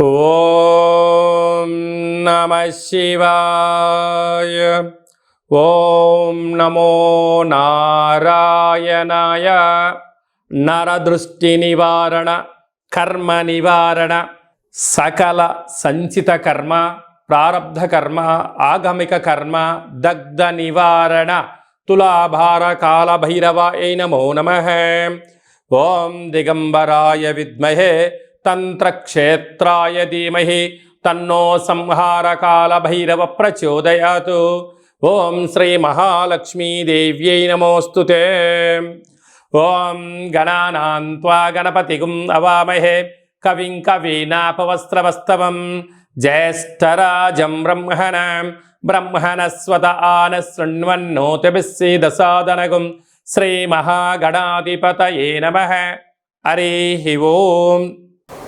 ఓం నమ శివాయ. ఓం నమో నారాయణాయ. నరదృష్టి నివారణ కర్మ నివారణ సకల సంచిత కర్మ ప్రారబ్ధ కర్మ ఆగమిక కర్మ దగ్ధ నివారణ తులాభార కాల ఏ నమో నమ. ఓం దిగంబరాయ విద్మహే. తంత్రక్షేత్రాయ ధీమహి. తన్నో సంహారకాల భైరవ ప్రచోదయాత్ ఓం శ్రీ మహాలక్ష్మీదేవ్యై నమోస్తు ఓం గణానాన్వా గణపతిగుం అవామహే. కవిం కవీనాపవస్త్రవస్తవం. జ్యేష్ఠరాజం బ్రహ్మణ. బ్రహ్మణస్వత ఆన శృణ్వన్నోతిభిస్సీదసాదనగుం శ్రీమహాగణాధిపతయే నమ. హరి ఓం.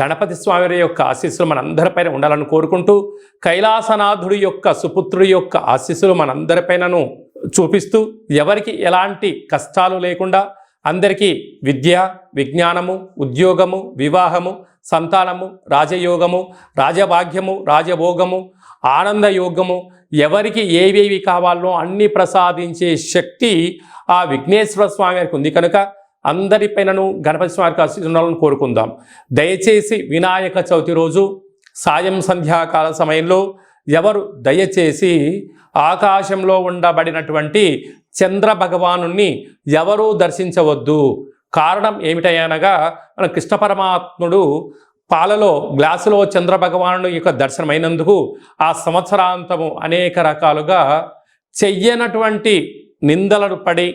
గణపతి స్వామి యొక్క ఆశీస్సులు మనందరిపైన ఉండాలని కోరుకుంటూ కైలాసనాథుడి యొక్క సుపుత్రుడి యొక్క ఆశీస్సులు మనందరిపైనను చూపిస్తూ ఎవరికి ఎలాంటి కష్టాలు లేకుండా అందరికీ విద్య విజ్ఞానము ఉద్యోగము వివాహము సంతానము రాజయోగము రాజభాగ్యము రాజభోగము ఆనందయోగము ఎవరికి ఏవేవి కావాలో అన్ని ప్రసాదించే శక్తి ఆ విఘ్నేశ్వర స్వామి వారికి ఉంది. కనుక అందరిపైనను గణపతి స్వామికి ఆశీర్వాదాలను కోరుకుందాం. దయచేసి వినాయక చవితి రోజు సాయం సంధ్యాకాల సమయంలో ఎవరు దయచేసి ఆకాశంలో ఉండబడినటువంటి చంద్ర భగవాను ఎవరూ దర్శించవద్దు. కారణం ఏమిటనగా మన కృష్ణ పరమాత్ముడు పాలలో గ్లాసులో చంద్ర భగవాను యొక్క దర్శనమైనందుకు ఆ సంవత్సరాంతము అనేక రకాలుగా చెయ్యనటువంటి నిందలను పడి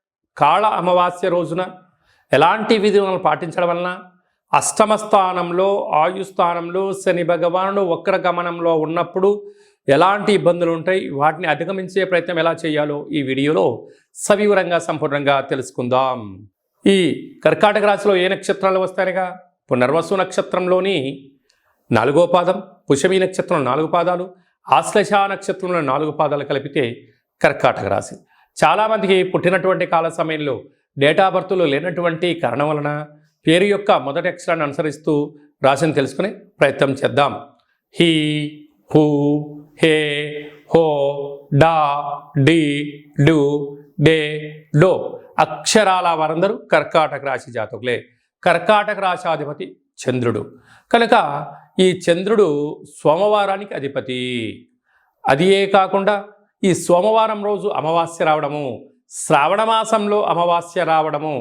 కాళ అమావాస్య రోజున ఎలాంటి విధులను పాటించడం వలన అష్టమ స్థానంలో శని భగవానుడు వక్ర గమనంలో ఉన్నప్పుడు ఎలాంటి ఇబ్బందులు ఉంటాయి? వాటిని అధిగమించే ప్రయత్నం ఎలా చేయాలో ఈ వీడియోలో సవివరంగా సంపూర్ణంగా తెలుసుకుందాం. ఈ కర్కాటక రాశిలో ఏ నక్షత్రాలు వస్తాయనగా పునర్వసు నక్షత్రంలోని నాలుగో పాదం పుషమి నక్షత్రం నాలుగు పాదాలు ఆశ్లేష నక్షత్రంలో నాలుగు పాదాలు కలిపితే కర్కాటక రాశి. చాలామందికి పుట్టినటువంటి కాల సమయంలో డేటా బర్త్లు లేనటువంటి కారణం వలన పేరు యొక్క మొదటి అక్షరాన్ని అనుసరిస్తూ రాశిని తెలుసుకునే ప్రయత్నం చేద్దాం. హీ హూ హే హో డా డి డు డే డో అక్షరాల వారందరూ కర్కాటక రాశి జాతకులే. కర్కాటక రాశాధిపతి చంద్రుడు. కనుక ఈ చంద్రుడు సోమవారానికి అధిపతి. అదియే కాకుండా ఈ సోమవారం రోజు అమావాస్య రావడము శ్రావణ మాసంలో అమావాస్య రావడము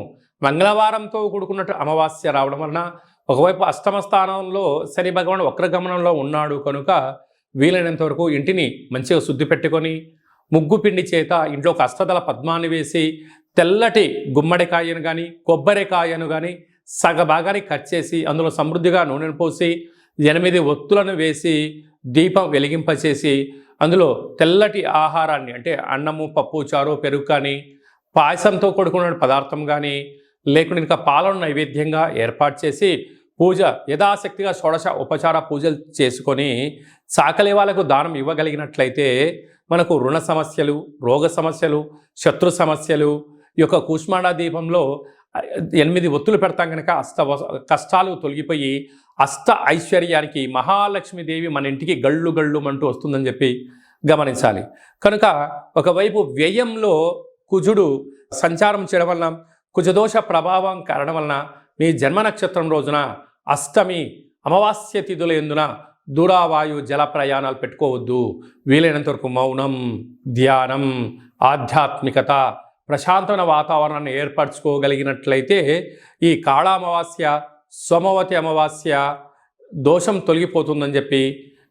మంగళవారంతో కూడుకున్నట్టు అమావాస్య రావడం వలన ఒకవైపు అష్టమ స్థానంలో శని భగవాన్ వక్రగమనంలో ఉన్నాడు కనుక వీలైనంత వరకు ఇంటిని మంచిగా శుద్ధి పెట్టుకొని ముగ్గు పిండి చేత ఇంట్లో ఒక అష్టదల పద్మాన్ని వేసి తెల్లటి గుమ్మడికాయను కానీ కొబ్బరికాయను కానీ సగ భాగాన్ని కట్ చేసి అందులో సమృద్ధిగా నూనెను పోసి ఎనిమిది ఒత్తులను వేసి దీపం వెలిగింపచేసి అందులో తెల్లటి ఆహారాన్ని అంటే అన్నము పప్పు చారు పెరుగు కానీ పాయసంతో కూడుకున్న పదార్థం కానీ లేకుండా ఇంకా పాలను నైవేద్యంగా ఏర్పాటు చేసి పూజ యథాశక్తిగా షోడశ ఉపచార పూజలు చేసుకొని సాకలి వాళ్ళకు దానం ఇవ్వగలిగినట్లయితే మనకు రుణ సమస్యలు రోగ సమస్యలు శత్రు సమస్యలు ఈ యొక్క కూష్మాండ దీపంలో ఎనిమిది ఒత్తులు పెడతాం కనుక అస్త కష్టాలు తొలగిపోయి అష్ట ఐశ్వర్యానికి మహాలక్ష్మీదేవి మన ఇంటికి గళ్ళు గళ్ళు అంటూ వస్తుందని చెప్పి గమనించాలి. కనుక ఒకవైపు వ్యయంలో కుజుడు సంచారం చేయడం వలన కుజదోష ప్రభావం కారణం వలన మీ జన్మ నక్షత్రం రోజున అష్టమి అమావాస్య తిథుల ఎందున దూరావాయు జల ప్రయాణాలు పెట్టుకోవద్దు. వీలైనంత వరకు మౌనం ధ్యానం ఆధ్యాత్మికత ప్రశాంతమైన వాతావరణాన్ని ఏర్పరచుకోగలిగినట్లయితే ఈ కాళామావాస్య సోమవతి అమావాస్య దోషం తొలగిపోతుందని చెప్పి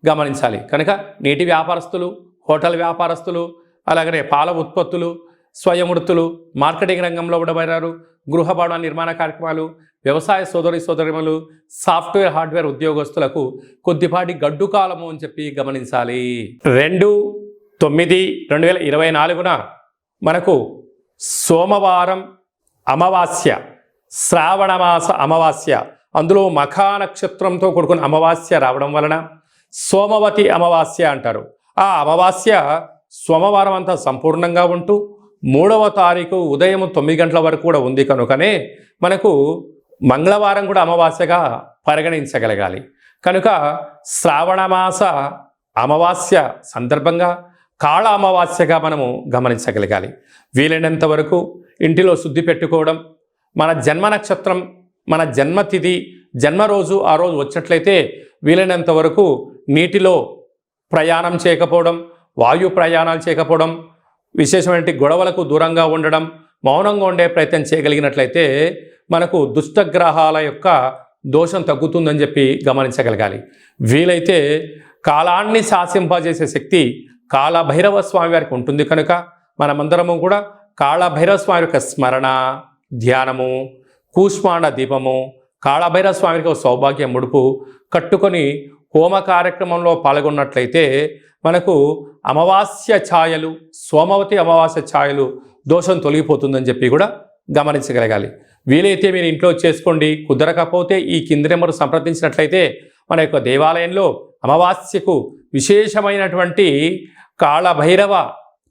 గమనించాలి. కనుక నీటి వ్యాపారస్తులు హోటల్ వ్యాపారస్తులు అలాగనే పాల ఉత్పత్తులు స్వయం వృత్తులు మార్కెటింగ్ రంగంలో ఉండబడినారు గృహ భవన నిర్మాణ కార్యక్రమాలు వ్యవసాయ సోదరి సోదరిమలు సాఫ్ట్వేర్ హార్డ్వేర్ ఉద్యోగస్తులకు కొద్దిపాటి గడ్డు కాలము అని చెప్పి గమనించాలి. రెండు తొమ్మిది రెండు వేల ఇరవై నాలుగున మనకు సోమవారం అమావాస్య శ్రావణమాస అమావాస్య. అందులో మఖా నక్షత్రంతో కూడుకున్న అమావాస్య రావడం వలన సోమవతి అమావాస్య అంటారు. ఆ అమావాస్య సోమవారం అంతా సంపూర్ణంగా ఉంటూ మూడవ తారీఖు ఉదయం తొమ్మిది గంటల వరకు కూడా ఉంది కనుకనే మనకు మంగళవారం కూడా అమావాస్యగా పరిగణించగలగాలి. కనుక శ్రావణమాస అమావాస్య సందర్భంగా కాళ అమావాస్యగా మనము గమనించగలగాలి. వీలైనంత వరకు ఇంటిలో శుద్ధి పెట్టుకోవడం మన జన్మ నక్షత్రం మన జన్మతిథి జన్మరోజు ఆ రోజు వచ్చినట్లయితే వీలైనంత వరకు నీటిలో ప్రయాణం చేయకపోవడం వాయు ప్రయాణాలు చేయకపోవడం విశేషమైన గొడవలకు దూరంగా ఉండడం మౌనంగా ఉండే ప్రయత్నం చేయగలిగినట్లయితే మనకు దుష్టగ్రహాల యొక్క దోషం తగ్గుతుందని చెప్పి గమనించగలగాలి. వీలైతే కాలాన్ని శాసింపజేసే శక్తి కాళభైరవ స్వామి వారికి ఉంటుంది కనుక మనమందరము కూడా కాళభైరవ స్వామి యొక్క స్మరణ ధ్యానము కూష్మాండ దీపము కాళభైరవ స్వామికి ఒక సౌభాగ్య ముడుపు కట్టుకొని హోమ కార్యక్రమంలో పాల్గొన్నట్లయితే మనకు అమావాస్య ఛాయలు సోమవతి అమావాస్య ఛాయలు దోషం తొలగిపోతుందని చెప్పి కూడా గమనించగలగాలి. వీలైతే మీరు ఇంట్లో చేసుకోండి. కుదరకపోతే ఈ కింది నెంబర్ సంప్రదించినట్లయితే మన యొక్క దేవాలయంలో అమావాస్యకు విశేషమైనటువంటి కాళభైరవ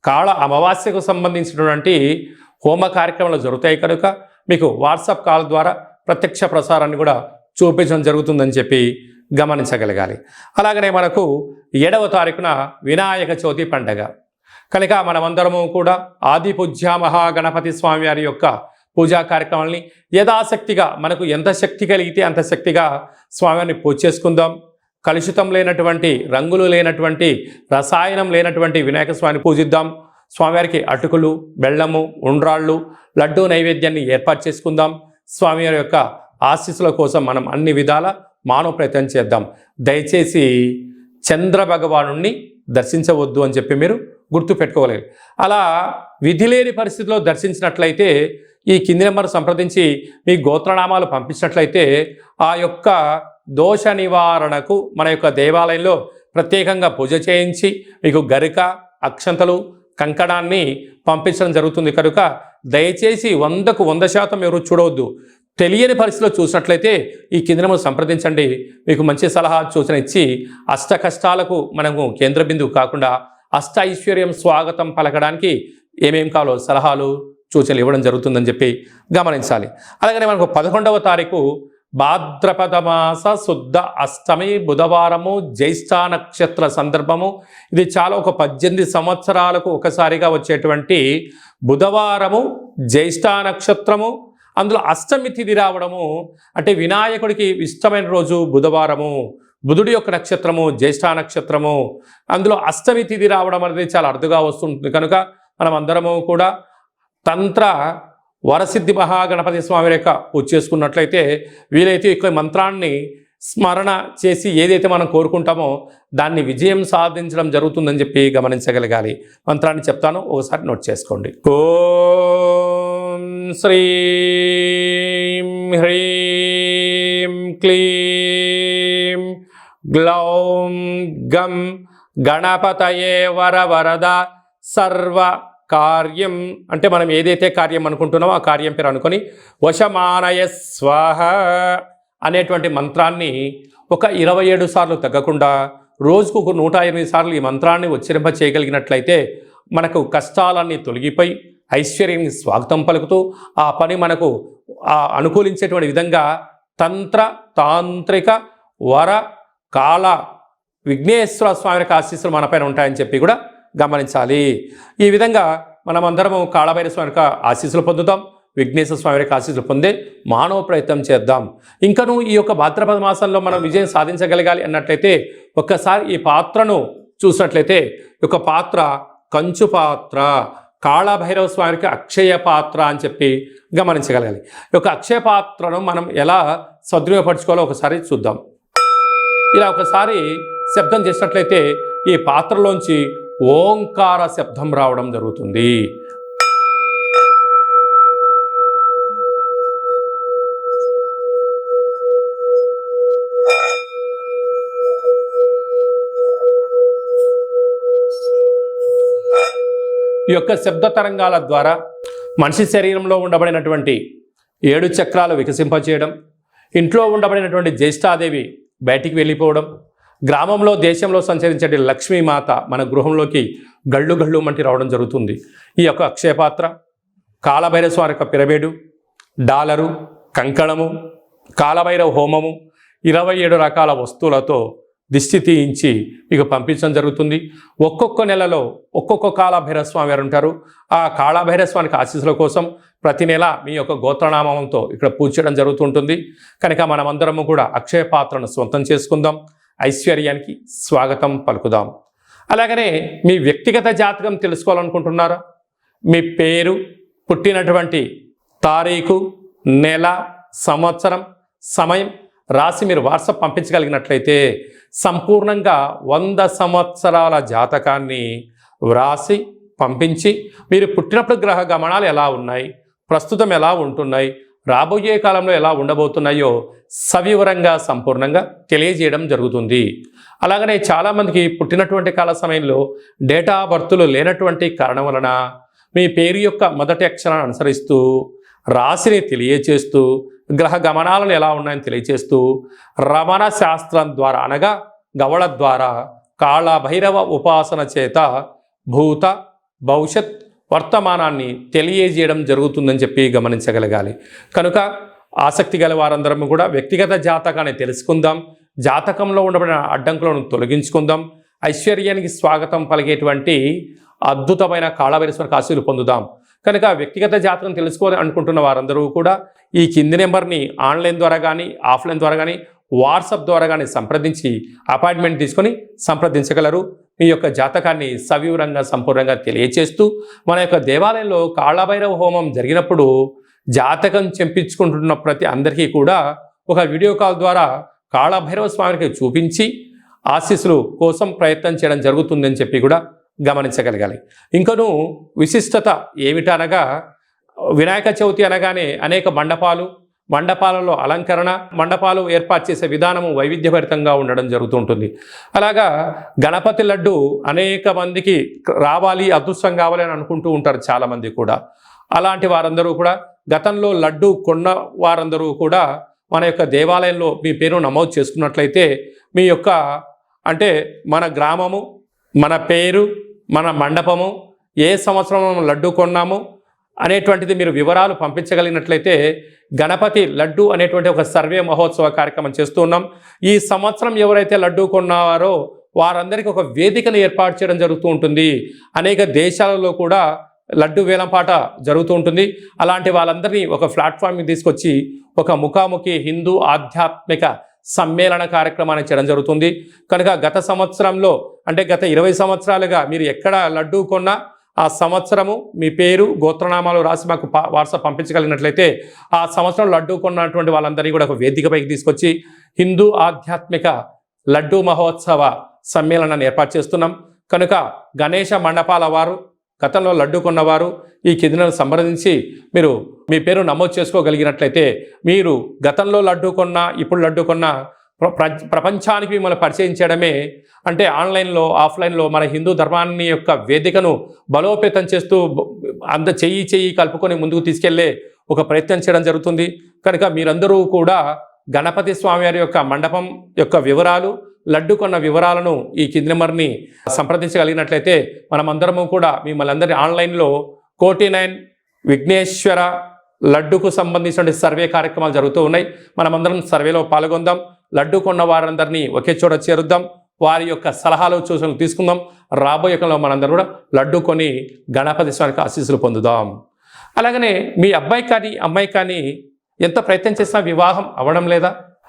కాళ అమావాస్యకు సంబంధించినటువంటి హోమ కార్యక్రమాలు జరుగుతాయి కనుక మీకు వాట్సాప్ కాల్ ద్వారా ప్రత్యక్ష ప్రసారాన్ని కూడా చూపించడం జరుగుతుందని చెప్పి గమనించగలగాలి. అలాగనే మనకు ఏడవ తారీఖున వినాయక చవితి పండగ. కనుక మనమందరము కూడా ఆది పూజ్య మహాగణపతి స్వామి వారి యొక్క పూజా కార్యక్రమాలని యథాశక్తిగా మనకు ఎంత శక్తి కలిగితే అంత శక్తిగా స్వామివారిని పూజ చేసుకుందాం. కలుషితం లేనటువంటి రంగులు లేనటువంటి రసాయనం లేనటువంటి వినాయక స్వామిని పూజిద్దాం. స్వామివారికి అటుకులు బెల్లము ఉండ్రాళ్ళు లడ్డూ నైవేద్యాన్ని ఏర్పాటు చేసుకుందాం. స్వామివారి యొక్క ఆశీస్సుల కోసం మనం అన్ని విధాల మానవ ప్రయత్నం చేద్దాం. దయచేసి చంద్ర భగవాను దర్శించవద్దు అని చెప్పి మీరు గుర్తు పెట్టుకోగలరు అలా విధి లేని పరిస్థితిలో దర్శించినట్లయితే ఈ కింది నెంబర్ సంప్రదించి మీ గోత్రనామాలు పంపించినట్లయితే ఆ యొక్క దోష నివారణకు మన యొక్క దేవాలయంలో ప్రత్యేకంగా పూజ చేయించి మీకు గరిక అక్షంతలు కంకణాన్ని పంపించడం జరుగుతుంది. కనుక దయచేసి వందకు వంద శాతం ఎవరు చూడవద్దు. తెలియని పరిస్థితిలో చూసినట్లయితే ఈ కేంద్రము సంప్రదించండి. మీకు మంచి సలహా సూచన ఇచ్చి అష్ట కష్టాలకు మనము కేంద్ర బిందువు కాకుండా అష్ట ఐశ్వర్యం స్వాగతం పలకడానికి ఏమేం కావాలో సలహాలు సూచనలు ఇవ్వడం జరుగుతుందని చెప్పి గమనించాలి. అలాగనే మనకు పదకొండవ తారీఖు భాద్రపద మాస శుద్ధ అష్టమి బుధవారము జ్యేష్ఠ నక్షత్ర సందర్భము. ఇది చాలా ఒక పద్దెనిమిది సంవత్సరాలకు ఒకసారిగా వచ్చేటువంటి బుధవారము జ్యేష్ఠ నక్షత్రము అందులో అష్టమి తిథి రావడము. అంటే వినాయకుడికి ఇష్టమైన రోజు బుధవారము. బుధుడి యొక్క నక్షత్రము జ్యేష్ఠ నక్షత్రము. అందులో అష్టమి తిథి రావడం అనేది చాలా అరుదుగా వస్తుంటుంది. కనుక మనం అందరము కూడా తంత్ర వరసిద్ధి మహాగణపతి స్వామి యొక్క పూజ చేసుకున్నట్లయితే వీలైతే ఈ మంత్రాన్ని స్మరణ చేసి ఏదైతే మనం కోరుకుంటామో దాన్ని విజయం సాధించడం జరుగుతుందని చెప్పి గమనించగలగాలి. మంత్రాన్ని చెప్తాను ఒకసారి నోట్ చేసుకోండి. ఓం శ్రీం హ్రీం క్లీం గ్లౌం గం గణపతయే వర వరద సర్వ కార్యం అంటే మనం ఏదైతే కార్యం అనుకుంటున్నామో ఆ కార్యం పేరు అనుకొని వశమానయ స్వాహ అనేటువంటి మంత్రాన్ని ఒక ఇరవై ఏడు సార్లు తగ్గకుండా రోజుకు ఒక నూట ఎనిమిది సార్లు ఈ మంత్రాన్ని ఉచ్చరింప చేయగలిగినట్లయితే మనకు కష్టాలన్నీ తొలగిపోయి ఐశ్వర్యానికి స్వాగతం పలుకుతూ ఆ పని మనకు ఆ అనుకూలించేటువంటి విధంగా తంత్ర తాంత్రిక వర కాల విఘ్నేశ్వర స్వామి యొక్క ఆశీస్సులు మనపైన ఉంటాయని చెప్పి కూడా గమనించాలి. ఈ విధంగా మనమందరము కాళభైర స్వామి యొక్క ఆశీస్సులు పొందుతాం. విఘ్నేశ్వర స్వామి యొక్క ఆశీస్సులు పొందే మానవ ప్రయత్నం చేద్దాం. ఇంకను ఈ యొక్క భాద్రపద మాసంలో మనం విజయం సాధించగలగాలి అన్నట్లయితే ఒక్కసారి ఈ పాత్రను చూసినట్లయితే ఈ యొక్క పాత్ర కంచు పాత్ర కాళభైరవ స్వామికి అక్షయ పాత్ర అని చెప్పి గమనించగలగాలి. ఈ యొక్క అక్షయ పాత్రను మనం ఎలా సద్వినియోగపరచుకోవాలో ఒకసారి చూద్దాం. ఇలా ఒకసారి శబ్దం చేసినట్లయితే ఈ పాత్రలోంచి ఓంకార శబ్దం రావడం జరుగుతుంది. ఈ యొక్క శబ్ద తరంగాల ద్వారా మనిషి శరీరంలో ఉండబడినటువంటి ఏడు చక్రాలు వికసింపచేయడం ఇంట్లో ఉండబడినటువంటి జ్యేష్ఠాదేవి బయటికి వెళ్ళిపోవడం గ్రామంలో దేశంలో సంచరించే లక్ష్మీమాత మన గృహంలోకి గళ్ళు గళ్ళు మంటి రావడం జరుగుతుంది. ఈ యొక్క అక్షయపాత్ర కాలభైరస్వారి యొక్క పిరబేడు డాలరు కంకణము కాలభైరవ హోమము ఇరవై ఏడు రకాల వస్తువులతో దిష్టి తీయించి మీకు పంపించడం జరుగుతుంది. ఒక్కొక్క నెలలో ఒక్కొక్క కాళభైరస్వామి వారు ఉంటారు. ఆ కాళభైరస్వామికి ఆశీస్సుల కోసం ప్రతి నెల మీ యొక్క గోత్రనామంతో ఇక్కడ పూజ చేయడం జరుగుతుంటుంది కనుక మనమందరము కూడా అక్షయ పాత్రను సొంతం చేసుకుందాం. ఐశ్వర్యానికి స్వాగతం పలుకుదాం. అలాగనే మీ వ్యక్తిగత జాతకం తెలుసుకోవాలనుకుంటున్నారా? మీ పేరు పుట్టినటువంటి తారీఖు నెల సంవత్సరం సమయం రాసి మీరు వాట్సాప్ పంపించగలిగినట్లయితే సంపూర్ణంగా వంద సంవత్సరాల జాతకాన్ని వ్రాసి పంపించి మీరు పుట్టినప్పుడు గ్రహ గమనాలు ఎలా ఉన్నాయి? ప్రస్తుతం ఎలా ఉంటున్నాయి? రాబోయే కాలంలో ఎలా ఉండబోతున్నాయో సవివరంగా సంపూర్ణంగా తెలియజేయడం జరుగుతుంది. అలాగనే చాలామందికి పుట్టినటువంటి కాల సమయంలో డేటా బర్తులు లేనటువంటి కారణం వలన మీ పేరు యొక్క మొదటి అక్షరాన్ని అనుసరిస్తూ రాశిని తెలియచేస్తూ గ్రహ గమనాలను ఎలా ఉన్నాయని తెలియచేస్తూ రమణ శాస్త్రం ద్వారా అనగా గవళ ద్వారా కాళభైరవ ఉపాసన చేత భూత భవిష్యత్ వర్తమానాన్ని తెలియజేయడం జరుగుతుందని చెప్పి గమనించగలగాలి. కనుక ఆసక్తి గల వారందరం కూడా వ్యక్తిగత జాతకాన్ని తెలుసుకుందాం. జాతకంలో ఉండబడిన అడ్డంకులను తొలగించుకుందాం. ఐశ్వర్యానికి స్వాగతం పలిగేటువంటి అద్భుతమైన కాళభైరస్వర ఆశీలు పొందుదాం. కనుక వ్యక్తిగత జాతకం తెలుసుకోవాలి అనుకుంటున్న వారందరూ కూడా ఈ కింది నెంబర్ని ఆన్లైన్ ద్వారా కానీ ఆఫ్లైన్ ద్వారా కానీ వాట్సాప్ ద్వారా కానీ సంప్రదించి అపాయింట్మెంట్ తీసుకొని సంప్రదించగలరు. మీ యొక్క జాతకాన్ని సవివరంగా సంపూర్ణంగా తెలియచేస్తూ మన యొక్క దేవాలయంలో కాళభైరవ హోమం జరిగినప్పుడు జాతకం చెంపించుకుంటున్న ప్రతి అందరికీ కూడా ఒక వీడియో కాల్ ద్వారా కాళభైరవ స్వామికి చూపించి ఆశీస్సులు కోసం ప్రయత్నం చేయడం జరుగుతుందని చెప్పి కూడా గమనించగలగాలి. ఇంకను విశిష్టత ఏమిటనగా వినాయక చవితి అనగానే అనేక మండపాలు మండపాలలో అలంకరణ మండపాలు ఏర్పాటు చేసే విధానము వైవిధ్యభరితంగా ఉండడం జరుగుతుంటుంది. అలాగా గణపతి లడ్డు అనేక మందికి రావాలి అదృష్టం కావాలి అని అనుకుంటూ ఉంటారు చాలామంది కూడా. అలాంటి వారందరూ కూడా గతంలో లడ్డు కొన్న వారందరూ కూడా మన యొక్క దేవాలయంలో మీ పేరు నమోదు చేసుకున్నట్లయితే మీ యొక్క అంటే మన గ్రామము మన పేరు మన మండపము ఏ సంవత్సరం లడ్డు కొన్నాము అనేటువంటిది మీరు వివరాలు పంపించగలిగినట్లయితే గణపతి లడ్డు అనేటువంటి ఒక సర్వే మహోత్సవ కార్యక్రమం చేస్తూ ఉన్నాం. ఈ సంవత్సరం ఎవరైతే లడ్డు కొన్నారో వారందరికీ ఒక వేదికను ఏర్పాటు చేయడం జరుగుతూ ఉంటుంది. అనేక దేశాలలో కూడా లడ్డు వేలంపాట జరుగుతూ ఉంటుంది. అలాంటి వాళ్ళందరినీ ఒక ప్లాట్ఫామ్కి తీసుకొచ్చి ఒక ముఖాముఖి హిందూ ఆధ్యాత్మిక సమ్మేళన కార్యక్రమాన్ని చేయడం జరుగుతుంది. కనుక గత సంవత్సరంలో అంటే గత ఇరవై సంవత్సరాలుగా మీరు ఎక్కడ లడ్డు కొన్నా ఆ సంవత్సరము మీ పేరు గోత్రనామాలు రాసి మాకు పా- వాట్సాప్ పంపించగలిగినట్లయితే ఆ సంవత్సరం లడ్డు కొన్నటువంటి వాళ్ళందరినీ కూడా ఒక వేదికపైకి తీసుకొచ్చి హిందూ ఆధ్యాత్మిక లడ్డు మహోత్సవ సమ్మేళనాన్ని ఏర్పాటు చేస్తున్నాం. కనుక గణేష మండపాల వారు గతంలో లడ్డు కొన్నవారు ఈ కిందను సంప్రదించి మీరు మీ పేరు నమోదు చేసుకోగలిగినట్లయితే మీరు గతంలో లడ్డు కొన్న ఇప్పుడు లడ్డు కొన్న ప్ర- ప్ర- ప్రపంచానికి మిమ్మల్ని పరిచయం చేయడమే అంటే ఆన్లైన్లో ఆఫ్లైన్లో మన హిందూ ధర్మాన్ని యొక్క వేదికను బలోపేతం చేస్తూ అంత చెయ్యి చెయ్యి కలుపుకొని ముందుకు తీసుకెళ్ళే ఒక ప్రయత్నం చేయడం జరుగుతుంది. కనుక మీరందరూ కూడా గణపతి స్వామివారి యొక్క మండపం యొక్క వివరాలు లడ్డు కొన్న వివరాలను ఈ కింది నెంబర్ని సంప్రదించగలిగినట్లయితే మనమందరము కూడా మిమ్మల్ని అందరి ఆన్లైన్లో కోటి నైన్ విఘ్నేశ్వర లడ్డుకు సంబంధించిన సర్వే కార్యక్రమాలు జరుగుతూ ఉన్నాయి. మనమందరం సర్వేలో పాల్గొందాం. లడ్డు కొన్న వారందరినీ ఒకే చోట చేరుద్దాం. వారి యొక్క సలహాలు సూచనలు తీసుకుందాం. రాబోయే కాలంలో మనందరం కూడా లడ్డు కొని గణపతి స్వామికి ఆశీస్సులు పొందుదాం. అలాగనే మీ అబ్బాయి కానీ అమ్మాయి కానీ ఎంత ప్రయత్నం చేసినా వివాహం అవ్వడం లేదా?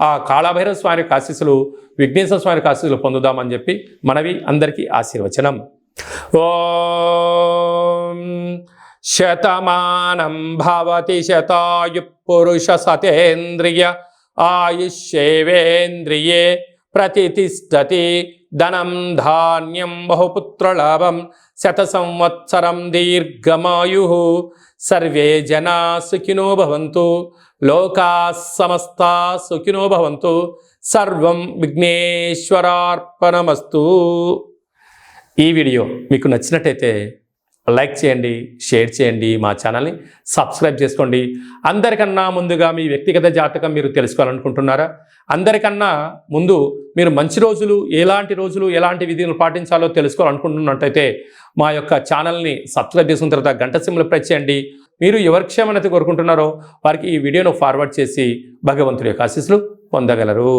ఆ కాళభైరవ స్వామి యొక్క ఆశీస్సులు విఘ్నేశ్వర స్వామి యొక్క ఆశీస్సులు పొందుదామని చెప్పి మనవి అందరికీ ఆశీర్వచనం. ఓం శతమానం భవతి శతాయు పురుష సతేంద్రియ ఆయుష్యేవేంద్రియే ప్రతిష్టతి ధనం ధాన్యం బహుపుత్రలాభం శత సంవత్సరం దీర్ఘమాయు. సర్వే జనా సుఖినో భవంతు. లోకా సమస్త సుఖినో భవంతు. సర్వం విఘ్నేశ్వరార్పణమస్తు. ఈ వీడియో మీకు నచ్చినట్టయితే లైక్ చేయండి షేర్ చేయండి మా ఛానల్ని సబ్స్క్రైబ్ చేసుకోండి. అందరికన్నా ముందుగా మీ వ్యక్తిగత జాతకం మీరు తెలుసుకోవాలనుకుంటున్నారా? అందరికన్నా ముందు మీరు మంచి రోజులు ఎలాంటి రోజులు ఎలాంటి విధులు పాటించాలో తెలుసుకోవాలనుకుంటున్నట్టయితే మా యొక్క ఛానల్ని సబ్స్క్రైబ్ చేసుకున్న తర్వాత గంట సిమ్లు ప్రెస్ చేయండి. మీరు ఎవరి క్షేమనైతే కోరుకుంటున్నారో వారికి ఈ వీడియోను ఫార్వర్డ్ చేసి భగవంతుడి యొక్క ఆశీస్సులు పొందగలరు.